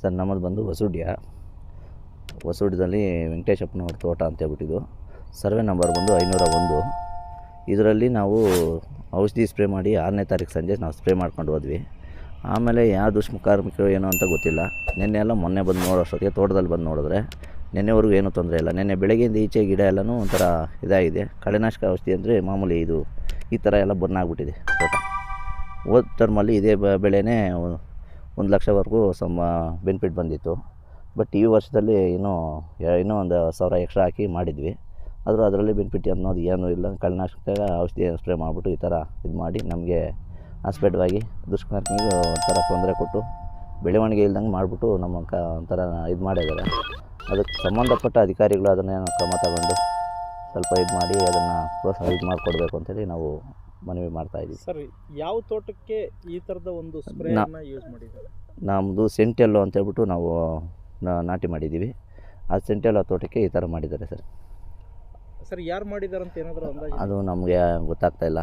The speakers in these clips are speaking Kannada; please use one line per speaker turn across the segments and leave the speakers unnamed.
ಸರ್, ನಮ್ಮದು ಬಂದು ಹೊಸುಡ್ಯ ಹೊಸುಡ್ಯದಲ್ಲಿ ವೆಂಕಟೇಶಪ್ಪನವ್ರ ತೋಟ ಅಂತ ಹೇಳ್ಬಿಟ್ಟಿದ್ದು. ಸರ್ವೆ ನಂಬರ್ ಬಂದು ಐನೂರ ಒಂದು. ಇದರಲ್ಲಿ ನಾವು ಔಷಧಿ ಸ್ಪ್ರೇ ಮಾಡಿ ಆರನೇ ತಾರೀಕು ಸಂಜೆ ನಾವು ಸ್ಪ್ರೇ ಮಾಡ್ಕೊಂಡು ಹೋದ್ವಿ. ಆಮೇಲೆ ಯಾವ ದುಷ್ಮಕಾರ್ಮಿಕರು ಏನು ಅಂತ ಗೊತ್ತಿಲ್ಲ. ನಿನ್ನೆ ಎಲ್ಲ ಮೊನ್ನೆ ಬಂದು ನೋಡೋಷ್ಟೊತ್ತಿಗೆ ತೋಟದಲ್ಲಿ ಬಂದು ನೋಡಿದ್ರೆ ನಿನ್ನೆವರೆಗೂ ಏನೂ ತೊಂದರೆ ಇಲ್ಲ. ನಿನ್ನೆ ಬೆಳಗ್ಗೆಯಿಂದ ಈಚೆ ಗಿಡ ಎಲ್ಲನೂ ಒಂಥರ ಇದಾಗಿದೆ. ಕಳೆನಾಶಕ ಔಷಧಿ ಅಂದರೆ ಮಾಮೂಲಿ ಇದು ಈ ಥರ ಎಲ್ಲ ಬರ್ನಾಗ್ಬಿಟ್ಟಿದೆ ತೋಟ. ಹೋದ ಟರ್ಮಲ್ಲಿ ಇದೇ ಬೆಳೆನೇ ಒಂದು ಲಕ್ಷವರೆಗೂ ಸಮ ಬೆನಿಫಿಟ್ ಬಂದಿತ್ತು. ಬಟ್ ಈ ವರ್ಷದಲ್ಲಿ ಇನ್ನೂ ಇನ್ನೂ ಒಂದು ಸಾವಿರ ಎಕ್ಸ್ಟ್ರಾ ಹಾಕಿ ಮಾಡಿದ್ವಿ. ಆದರೂ ಅದರಲ್ಲಿ ಬೆನಿಫಿಟ್ ಅನ್ನೋದು ಏನೂ ಇಲ್ಲ. ಕಳ್ಳನಾಶಕ ಔಷಧಿ ಸ್ಪ್ರೇ ಮಾಡಿಬಿಟ್ಟು ಈ ಥರ ಇದು ಮಾಡಿ ನಮಗೆ ಆಸ್ಪೆಟ್ವಾಗಿ ದುಷ್ಕರ್ಮಿಗೆ ಒಂಥರ ತೊಂದರೆ ಕೊಟ್ಟು ಬೆಳವಣಿಗೆ ಇಲ್ದಂಗೆ ಮಾಡಿಬಿಟ್ಟು ನಮ್ಮ ಕ, ಒಂಥರ ಇದು ಮಾಡಿದ್ದಾರೆ. ಅದಕ್ಕೆ ಸಂಬಂಧಪಟ್ಟ ಅಧಿಕಾರಿಗಳು ಅದನ್ನೇನೋ ಕ್ರಮ ತಗೊಂಡು ಸ್ವಲ್ಪ ಇದು ಮಾಡಿ ಅದನ್ನು ಪ್ರೋತ್ಸಾಹ ಇದು ಮಾಡಿಕೊಡ್ಬೇಕು ಅಂತೇಳಿ ನಾವು ಮನವಿ ಮಾಡ್ತಾಯಿದ್ದೀವಿ
ಸರ್ ಯಾವ ತೋಟಕ್ಕೆ ಈ ಥರದ ಒಂದು ಯೂಸ್ ಮಾಡಿದ್ದಾರೆ?
ನಮ್ಮದು ಸೆಂಟೆಲ್ಲು ಅಂತ ಹೇಳ್ಬಿಟ್ಟು ನಾವು ನಾ- ನಾಟಿ ಮಾಡಿದ್ದೀವಿ. ಆ ಸೆಂಟೆಲ್ಲ ತೋಟಕ್ಕೆ ಈ ಥರ ಮಾಡಿದ್ದಾರೆ ಸರ್.
ಸರ್ ಯಾರು ಮಾಡಿದ್ದಾರೆ ಅಂತ ಏನಾದರೂ ಅಂದಾಜು
ಅದು ನಮಗೆ ಗೊತ್ತಾಗ್ತಾ ಇಲ್ಲ.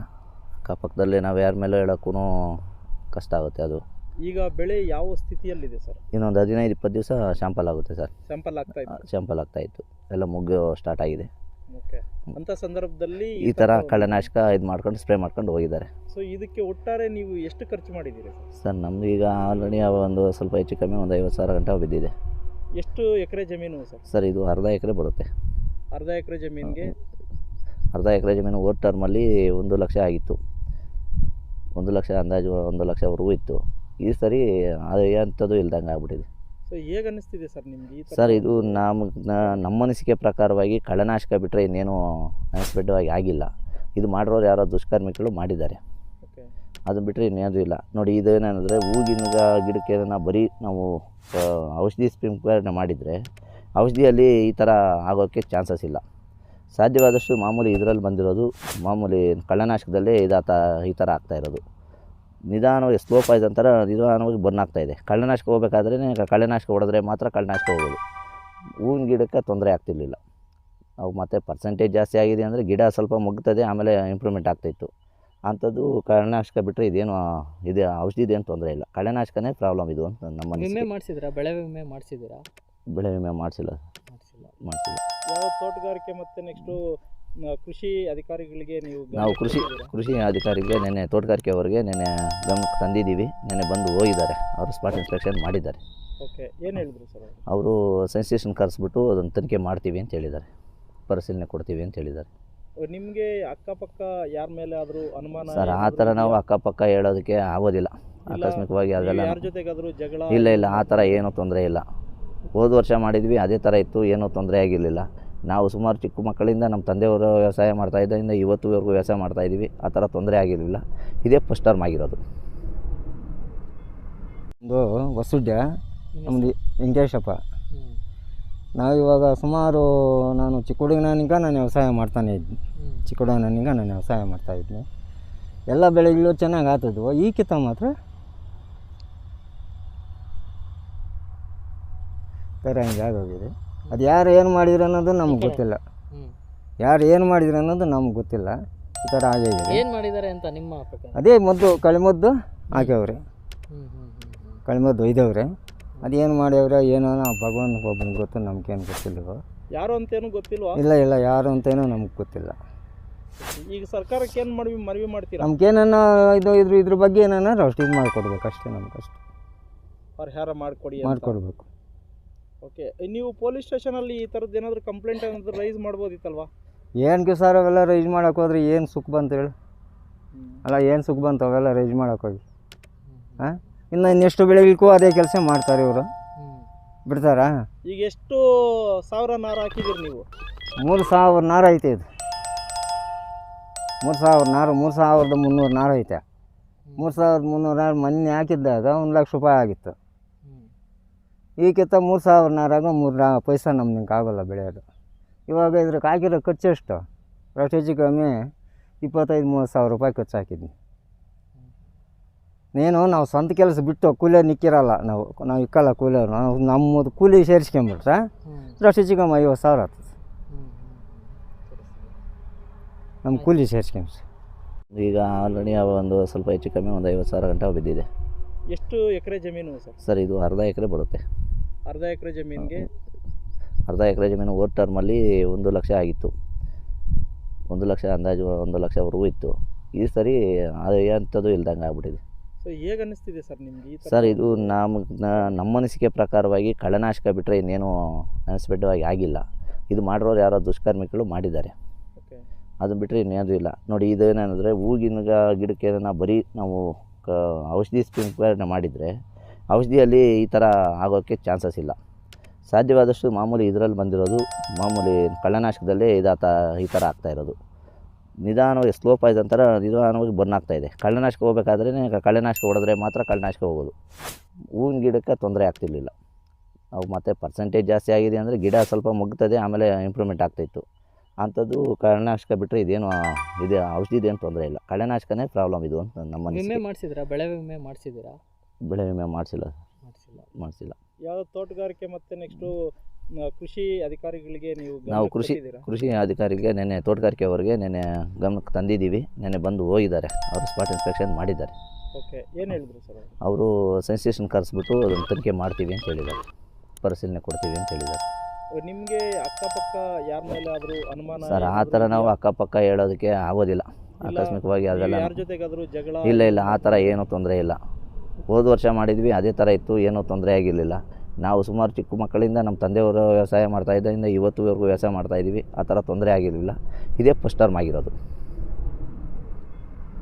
ಅಕ್ಕಪಕ್ಕದಲ್ಲಿ ನಾವು ಯಾರ ಮೇಲೆ ಹೇಳೋಕ್ಕೂ ಕಷ್ಟ ಆಗುತ್ತೆ ಅದು.
ಈಗ ಬೆಳೆ ಯಾವ ಸ್ಥಿತಿಯಲ್ಲಿದೆ ಸರ್?
ಇನ್ನೊಂದು ಹದಿನೈದು ಇಪ್ಪತ್ತು ದಿವಸ ಶ್ಯಾಂಪಲ್ ಆಗುತ್ತೆ ಸರ್.
ಶ್ಯಾಂಪಲ್ ಆಗ್ತಾ ಇದೆ
ಶ್ಯಾಂಪಲ್ ಆಗ್ತಾ ಇತ್ತು. ಎಲ್ಲ ಮುಗ್ಗು ಸ್ಟಾರ್ಟ್ ಆಗಿದೆ.
ಅಂತ ಸಂದರ್ಭದಲ್ಲಿ
ಈ ಥರ ಕಳೆನಾಶಕ ಇದು ಮಾಡ್ಕೊಂಡು ಸ್ಪ್ರೇ ಮಾಡ್ಕೊಂಡು ಹೋಗಿದ್ದಾರೆ.
ಸೊ ಇದಕ್ಕೆ ಒಟ್ಟಾರೆ ನೀವು ಎಷ್ಟು ಖರ್ಚು ಮಾಡಿದ್ದೀರಿ ಸರ್?
ಸರ್ ನಮ್ದು ಈಗ ಆಲ್ರೆಡಿ ಒಂದು ಸ್ವಲ್ಪ ಹೆಚ್ಚು ಕಮ್ಮಿ ಒಂದು ಐವತ್ತು ಸಾವಿರ ಗಂಟೆ ಬಿದ್ದಿದೆ.
ಎಷ್ಟು ಎಕರೆ ಜಮೀನು ಸರ್?
ಸರ್ ಇದು ಅರ್ಧ ಎಕರೆ ಬರುತ್ತೆ.
ಅರ್ಧ ಎಕರೆ ಜಮೀನಿಗೆ?
ಅರ್ಧ ಎಕರೆ ಜಮೀನು ಓಟ್ ಟರ್ಮಲ್ಲಿ ಒಂದು ಲಕ್ಷ ಆಗಿತ್ತು. ಒಂದು ಲಕ್ಷ ಅಂದಾಜು ಒಂದು ಲಕ್ಷವರೆಗೂ ಇತ್ತು. ಈ ಸರಿ ಅದು ಎಂಥದ್ದು ಇಲ್ದಂಗೆ ಆಗ್ಬಿಟ್ಟಿದೆ
ಸೊ ಹೇಗೆ ಅನ್ನಿಸ್ತಿದೆ ಸರ್ ನಿಮ್ಗೆ
ಸರ್ ಇದು ನಮ್ಮ ನಮ್ಮ ಅನಿಸಿಕೆ ಪ್ರಕಾರವಾಗಿ ಕಳೆನಾಶಕ ಬಿಟ್ಟರೆ ಇನ್ನೇನು ಅನಿಸ್ಬಿಟ್ಟವಾಗಿ ಆಗಿಲ್ಲ. ಇದು ಮಾಡಿರೋರು ಯಾರೋ ದುಷ್ಕರ್ಮಿಗಳು ಮಾಡಿದ್ದಾರೆ. ಅದನ್ನು ಬಿಟ್ಟರೆ ಇನ್ನೇನು ಇಲ್ಲ. ನೋಡಿ ಇದೇನಂದರೆ ಹೂಗಿನ ಗಿಡಕ್ಕೆ ನಾವು ಬರೀ ನಾವು ಔಷಧಿ ಸ್ಪ್ರಿಂಕ್ಲರ್ನ ಮಾಡಿದರೆ ಔಷಧಿಯಲ್ಲಿ ಈ ಥರ ಆಗೋಕ್ಕೆ ಚಾನ್ಸಸ್ ಇಲ್ಲ. ಸಾಧ್ಯವಾದಷ್ಟು ಮಾಮೂಲಿ ಇದರಲ್ಲಿ ಬಂದಿರೋದು ಮಾಮೂಲಿ ಕಳ್ಳನಾಶಕದಲ್ಲೇ ಇದಾತ ಈ ಥರ ಆಗ್ತಾ ಇರೋದು. ನಿಧಾನವಾಗಿ ಸ್ಲೋ ಪಾಯ್ಸನ್ ಅಂತಾರೆ ನಿಧಾನವಾಗಿ ಬರ್ನ್ ಆಗ್ತಾ ಇದೆ. ಕಳ್ಳನಾಶಕ ಹೋಗ್ಬೇಕಾದ್ರೆ ಕಳ್ಳನಾಶಕ ಹೊಡೆದ್ರೆ ಮಾತ್ರ ಕಳ್ಳನಾಶಕ ಹೋಗೋದು. ಹೂವಿನ ಗಿಡಕ್ಕೆ ತೊಂದರೆ ಆಗ್ತಿರ್ಲಿಲ್ಲ. ಅವು ಮತ್ತು ಪರ್ಸೆಂಟೇಜ್ ಜಾಸ್ತಿ ಆಗಿದೆ ಅಂದರೆ ಗಿಡ ಸ್ವಲ್ಪ ಮುಗ್ತದೆ ಆಮೇಲೆ ಇಂಪ್ರೂವ್ಮೆಂಟ್ ಆಗ್ತಾಯಿತ್ತು ಅಂಥದ್ದು ಕಳೆನಾಶಕ ಬಿಟ್ಟರೆ ಇದೇನು ಇದು ಔಷಧಿದೇನು ತೊಂದರೆ ಇಲ್ಲ. ಕಳೆನಾಶಕನೇ ಪ್ರಾಬ್ಲಮ್ ಇದು ಅಂತ ನಮ್ಮ
ವಿಮೆ ಮಾಡಿಸಿದ್ರಾ? ಬೆಳೆ ವಿಮೆ ಮಾಡಿಸಿದ್ದೀರಾ
ಬೆಳೆ ವಿಮೆ ಮಾಡಿಸಿಲ್ಲ.
ಮಾಡಿಸಿಲ್ಲ.
ಮಾಡಿಸಿಲ್ಲ.
ಯಾವ ತೋಟಗಾರಿಕೆ ಮತ್ತು ನೆಕ್ಸ್ಟು ಕೃಷಿ ಅಧಿಕಾರಿಗಳಿಗೆ ನೀವು
ನಾವು ಕೃಷಿ ಕೃಷಿ ಅಧಿಕಾರಿಗೆ ನೆನ್ನೆ ತೋಟಗಾರಿಕೆ ಅವರಿಗೆ ನೆನ್ನೆ ಗಮನಕ್ಕೆ ತಂದಿದ್ದೀವಿ. ನೆನ್ನೆ ಬಂದು ಹೋಗಿದ್ದಾರೆ. ಅವರು ಸ್ಪಾಟ್ ಇನ್ಸ್ಪೆಕ್ಷನ್ ಮಾಡಿದ್ದಾರೆ.
ಓಕೆ ಏನು ಹೇಳಿದ್ರು ಸರ್ ಅವರು?
ಸೆನ್ಸೇಷನ್ ಕರೆಸ್ಬಿಟ್ಟು ಅದನ್ನು ತನಿಖೆ ಮಾಡ್ತೀವಿ ಅಂತ ಹೇಳಿದ್ದಾರೆ. ಪರಿಶೀಲನೆ ಕೊಡ್ತೀವಿ ಅಂತ ಹೇಳಿದ್ದಾರೆ.
ನಿಮಗೆ ಅಕ್ಕಪಕ್ಕ ಯಾರ ಮೇಲೆ ಆದರೂ ಅನುಮಾನ
ಸರ್ ಆ ಥರ ನಾವು ಅಕ್ಕಪಕ್ಕ ಹೇಳೋದಕ್ಕೆ ಆಗೋದಿಲ್ಲ. ಆಕಸ್ಮಿಕವಾಗಿ ಅದೆಲ್ಲ
ಯಾರ ಜೊತೆಗಾದ್ರೂ ಜಗಳ
ಇಲ್ಲ ಇಲ್ಲ ಆ ಥರ ಏನೂ ತೊಂದರೆ ಇಲ್ಲ. ಹೋದ ವರ್ಷ ಮಾಡಿದ್ವಿ ಅದೇ ಥರ ಇತ್ತು ಏನೂ ತೊಂದರೆ ಆಗಿರಲಿಲ್ಲ. ನಾವು ಸುಮಾರು ಚಿಕ್ಕ ಮಕ್ಕಳಿಂದ ನಮ್ಮ ತಂದೆಯವರು ವ್ಯವಸಾಯ ಮಾಡ್ತಾ ಇದ್ದರಿಂದ ಇವತ್ತುವರೆಗೂ ವ್ಯವಸಾಯ ಮಾಡ್ತಾ ಇದ್ದೀವಿ. ಆ ಥರ ತೊಂದರೆ ಆಗಿರಲಿಲ್ಲ. ಇದೇ ಫಸ್ಟ್ ಟರ್ಮ್ ಆಗಿರೋದು.
ಒಂದು ವಸುಡ್ಯ ನಮ್ಮದು ವೆಂಕಟೇಶಪ್ಪ.
ನಾವಿವಾಗ
ನಾವು ಇವಾಗ ಸುಮಾರು ನಾನು ಚಿಕ್ಕ ಹುಡುಗನಿಗ ನಾನು ವ್ಯವಸಾಯ ಮಾಡ್ತಾನೆ ಇದ್ದೆ. ಚಿಕ್ಕ ಹುಡುಗನಿಗ ನಾನು ವ್ಯವಸಾಯ ಮಾಡ್ತಾಯಿದ್ದೆ ಎಲ್ಲ ಬೆಳೆಗಳು ಚೆನ್ನಾಗಿ ಆಗ್ತದ್ವು ಈ ಕಿತ್ತ ಮಾತ್ರ ಥರ ಹಿಂಗೆ ಆಗೋಗಿದೆ. ಅದು ಯಾರು ಏನು ಮಾಡಿದ್ರು ಅನ್ನೋದು ನಮ್ಗೆ ಗೊತ್ತಿಲ್ಲ. ಯಾರು ಏನು ಮಾಡಿದ್ರು ಅನ್ನೋದು ನಮ್ಗೆ ಗೊತ್ತಿಲ್ಲ. ಈ ಥರ ಆಗಿದೆ
ಏನು ಮಾಡಿದ್ದಾರೆ ಅಂತ ನಿಮ್ಮ ಪ್ರಕಾರ?
ಅದೇ ಮದ್ದು ಕಳಿಮದ್ದು ಹಾಕ್ಯವ್ರೆ
ಹ್ಮ್.
ಕಳಿಮದ್ದು ಒಯ್ದವ್ರೆ. ಅದೇನು ಮಾಡ್ಯವ್ರೆ ಏನೋ ಆ ಭಗವಂತ ಒಬ್ಬನಿಗೆ ಗೊತ್ತು ನಮ್ಗೇನು ಗೊತ್ತಿಲ್ಲ
ಯಾರು ಅಂತೇನು ಗೊತ್ತಿಲ್ಲ
ಇಲ್ಲ ಇಲ್ಲ ಯಾರು ಅಂತೇನೋ ನಮ್ಗೆ ಗೊತ್ತಿಲ್ಲ.
ಈಗ ಸರ್ಕಾರಕ್ಕೆ ಏನು ಮನವಿ ಮನವಿ ಮಾಡ್ತೀರಾ?
ನಮ್ಗೇನೋ ಇದು ಇದ್ರ ಇದ್ರ ಬಗ್ಗೆ ಏನಾರು ಅಷ್ಟು ಇದು ಮಾಡಿಕೊಡ್ಬೇಕು ಅಷ್ಟೇ ನಮ್ಗೆ ಅಷ್ಟು
ಪರಿಹಾರ ಮಾಡಿಕೊಡಿ
ಮಾಡಿಕೊಡ್ಬೇಕು.
ಓಕೆ ನೀವು ಪೊಲೀಸ್ ಸ್ಟೇಷನಲ್ಲಿ ಈ ಥರದ್ದು ಏನಾದರೂ ಕಂಪ್ಲೇಂಟ್ ಏನಾದರೂ ರೈಸ್ ಮಾಡ್ಬೋದಿತ್ತಲ್ವಾ?
ಏನಕ್ಕೆ ಸರ್ ಅವೆಲ್ಲ ರೈಸ್ ಮಾಡೋಕೆ ಹೋದ್ರೆ ಏನು ಸುಖ ಬಂತು ಹೇಳಿ? ಅಲ್ಲ ಏನು ಸುಖ ಬಂತು ಅವೆಲ್ಲ ರೈಸ್ ಮಾಡೋಕೆ ಹೋಗಿ? ಹಾಂ? ಇನ್ನು ಇನ್ನೆಷ್ಟು ಬೆಳೆಗಳಿಗೂ ಅದೇ ಕೆಲಸ ಮಾಡ್ತಾರೆ ಇವರು. ಬಿಡ್ತಾರಾ?
ಈಗ ಎಷ್ಟು ಸಾವಿರ ನಾರು ಹಾಕಿದ್ದೀರಿ ನೀವು.
ಮೂರು ಸಾವಿರ ನಾರು ಐತೆ ಇದು. ಮೂರು ಸಾವಿರ ನಾರು ಮೂರು ಸಾವಿರದ ಮುನ್ನೂರು ನಾರು ಐತೆ. ಮೂರು ಸಾವಿರದ ಮುನ್ನೂರು ನಾರು ಮೊನ್ನೆ ಹಾಕಿದ್ದಾಗ ಒಂದು ಲಕ್ಷ ರೂಪಾಯಿ ಆಗಿತ್ತು. ಈಗಿತ್ತ ಮೂರು ಸಾವಿರ ನಾರಾಗ ಮೂರು ನಾ ಪೈಸಾ ನಮ್ಗೆ ಆಗೋಲ್ಲ ಬೆಳೆಯೋದು. ಇವಾಗ ಇದ್ರಕ್ಕೆ ಹಾಕಿರೋ ಖರ್ಚು ಎಷ್ಟು? ಅಷ್ಟು ಹೆಚ್ಚು ಕಮ್ಮಿ ಇಪ್ಪತ್ತೈದು ಮೂವತ್ತು ಸಾವಿರ ರೂಪಾಯಿ ಖರ್ಚು ಹಾಕಿದ್ನಿ. ನೀನು ನಾವು ಸ್ವಂತ ಕೆಲಸ ಬಿಟ್ಟು ಕೂಲಿಯವ್ರು ನಿಕ್ಕಿರಲ್ಲ ನಾವು ನಾವು ಇಕ್ಕಲ್ಲ ಕೂಲಿಯವ್ರು ನಾವು ನಮ್ಮದು ಕೂಲಿ ಸೇರಿಸ್ಕೊಂಬಿಟ್ರೆ. ಅಷ್ಟು ಹೆಚ್ಚು ಕಮ್ಮಿ ಐವತ್ತು ಸಾವಿರ ಆಗ್ತದೆ. ನಮ್ಮ ಕೂಲಿ ಸೇರಿಸ್ಕೊಂಬಿಟ್ರೆ
ಈಗ ಆಲ್ರೆಡಿ ಒಂದು ಸ್ವಲ್ಪ ಹೆಚ್ಚು ಕಮ್ಮಿ ಒಂದು ಐವತ್ತು ಸಾವಿರ ಗಂಟೆ ಬಿದ್ದಿದೆ
ಎಷ್ಟು ಎಕರೆ ಜಮೀನು ಸರ್?
ಸರ್ ಇದು ಅರ್ಧ ಎಕರೆ ಬರುತ್ತೆ.
ಅರ್ಧ ಎಕರೆ ಜಮೀನಿಗೆ?
ಅರ್ಧ ಎಕರೆ ಜಮೀನು ಓಟ್ ಟರ್ಮಲ್ಲಿ ಒಂದು ಲಕ್ಷ ಆಗಿತ್ತು. ಒಂದು ಲಕ್ಷ ಅಂದಾಜು ಒಂದು ಲಕ್ಷವರೆಗೂ ಇತ್ತು. ಈ ಸರಿ ಅದು ಎಂಥದ್ದು ಇಲ್ದಂಗೆ ಆಗ್ಬಿಟ್ಟಿದೆ.
ಸೊ ಹೇಗೆ ಅನ್ನಿಸ್ತಿದೆ ಸರ್ ನಿಮಗೆ
ಸರ್ ಇದು ನಮ್ಮ ನಮ್ಮ ಅನಿಸಿಕೆ ಪ್ರಕಾರವಾಗಿ ಕಳೆನಾಶಕ ಬಿಟ್ಟರೆ ಇನ್ನೇನು ಅನಿಸ್ಬಿಟ್ಟವಾಗಿ ಆಗಿಲ್ಲ. ಇದು ಮಾಡಿರೋರು ಯಾರೋ ದುಷ್ಕರ್ಮಿಗಳು ಮಾಡಿದ್ದಾರೆ.
ಓಕೆ
ಅದನ್ನ ಬಿಟ್ಟರೆ ಇನ್ನೇನು ಇಲ್ಲ. ನೋಡಿ ಇದೇನಂದರೆ ಹೂಗಿನ ಗಿಡಕ್ಕೆ ನಾವು ಬರೀ ನಾವು ಕ ಔಷಧಿ ಸ್ಪ್ರಿಂಕ್ಲರ್ನ ಮಾಡಿದರೆ ಔಷಧಿಯಲ್ಲಿ ಈ ಥರ ಆಗೋಕ್ಕೆ ಚಾನ್ಸಸ್ ಇಲ್ಲ. ಸಾಧ್ಯವಾದಷ್ಟು ಮಾಮೂಲಿ ಇದರಲ್ಲಿ ಬಂದಿರೋದು, ಮಾಮೂಲಿ ಕಳೆನಾಶಕದಲ್ಲೇ ಇದಾತ, ಈ ಥರ ಆಗ್ತಾ ಇರೋದು. ನಿಧಾನವಾಗಿ ಸ್ಲೋ ಪಾಯ್ಸ್ ಅಂತಾರೆ ನಿಧಾನವಾಗಿ ಬರ್ನ್ ಆಗ್ತಾ ಇದೆ. ಕಳೆನಾಶಕ ಹೋಗ್ಬೇಕಾದ್ರೆ ಕಳೆನಾಶಕ ಹೊಡೆದ್ರೆ ಮಾತ್ರ ಕಳ್ಳನಾಶಕ ಹೋಗೋದು. ಹೂವಿನ ಗಿಡಕ್ಕೆ ತೊಂದರೆ ಆಗ್ತಿರ್ಲಿಲ್ಲ. ಅವು ಮತ್ತು ಪರ್ಸೆಂಟೇಜ್ ಜಾಸ್ತಿ ಆಗಿದೆ ಅಂದರೆ ಗಿಡ ಸ್ವಲ್ಪ ಮುಗ್ತದೆ, ಆಮೇಲೆ ಇಂಪ್ರೂವ್ಮೆಂಟ್ ಆಗ್ತಾಯಿತ್ತು ಅಂಥದ್ದು ಕಳೆನಾಶಕ ಬಿಟ್ಟರೆ ಇದೇನು, ಇದೆ ಔಷಧಿದೇನು ತೊಂದರೆ ಇಲ್ಲ. ಕಳೆನಾಶಕನೇ ಪ್ರಾಬ್ಲಮ್ ಇದು ಅಂತ ನಮ್ಮ
ವಿಮೆ ಮಾಡಿಸಿದ್ರಾ? ಬೆಳೆ ವಿಮೆ ಮಾಡಿಸಿದ್ದೀರಾ?
ಬೆಳೆ ವಿಮೆ ಮಾಡಿಸಿಲ್ಲ
ಮಾಡಿಸಿಲ್ಲ.
ಮಾಡಿಸಿಲ್ಲ.
ಯಾವ ತೋಟಗಾರಿಕೆ ಮತ್ತೆ ನೆಕ್ಸ್ಟು ಕೃಷಿ ಅಧಿಕಾರಿಗಳಿಗೆ ನೀವು
ನಾವು ಕೃಷಿ ಕೃಷಿ ಅಧಿಕಾರಿಗೆ ನೆನ್ನೆ ತೋಟಗಾರಿಕೆ ಅವರಿಗೆ ನೆನ್ನೆ ಗಮನಕ್ಕೆ ತಂದಿದ್ದೀವಿ. ನೆನ್ನೆ ಬಂದು ಹೋಗಿದ್ದಾರೆ. ಅವರು ಸ್ಪಾಟ್ ಇನ್ಸ್ಪೆಕ್ಷನ್ ಮಾಡಿದ್ದಾರೆ.
ಓಕೆ ಏನು ಹೇಳಿದ್ರು ಸರ್ ಅವರು?
ಸೆನ್ಸೇಷನ್ ಕರೆಸ್ಬಿಟ್ಟು ಅದನ್ನು ತನಿಖೆ ಮಾಡ್ತೀವಿ ಅಂತ ಹೇಳಿದ್ದಾರೆ. ಪರಿಶೀಲನೆ ಕೊಡ್ತೀವಿ ಅಂತ ಹೇಳಿದ್ದಾರೆ.
ನಿಮಗೆ ಅಕ್ಕಪಕ್ಕ ಯಾರ ಮೇಲೆ ಆದರೂ ಅನುಮಾನ
ಸರ್ ಆ ಥರ ನಾವು ಅಕ್ಕಪಕ್ಕ ಹೇಳೋದಕ್ಕೆ ಆಗೋದಿಲ್ಲ. ಆಕಸ್ಮಿಕವಾಗಿ ಅದೆಲ್ಲ
ಜೊತೆಗಾದರೂ ಜಗಳ
ಇಲ್ಲ ಇಲ್ಲ ಆ ಥರ ಏನೂ ತೊಂದರೆ ಇಲ್ಲ. ಹೋದ ವರ್ಷ ಮಾಡಿದ್ವಿ, ಅದೇ ಥರ ಇತ್ತು, ಏನೂ ತೊಂದರೆ ಆಗಿರಲಿಲ್ಲ. ನಾವು ಸುಮಾರು ಚಿಕ್ಕ ಮಕ್ಕಳಿಂದ ನಮ್ಮ ತಂದೆಯವರು ವ್ಯವಸಾಯ ಮಾಡ್ತಾಯಿದ್ದರಿಂದ ಇವತ್ತುವರೆಗೂ ವ್ಯವಸಾಯ ಮಾಡ್ತಾಯಿದ್ದೀವಿ ಆ ಥರ ತೊಂದರೆ ಆಗಿರಲಿಲ್ಲ. ಇದೇ ಫಸ್ಟ್ ಟರ್ಮ್ ಆಗಿರೋದು.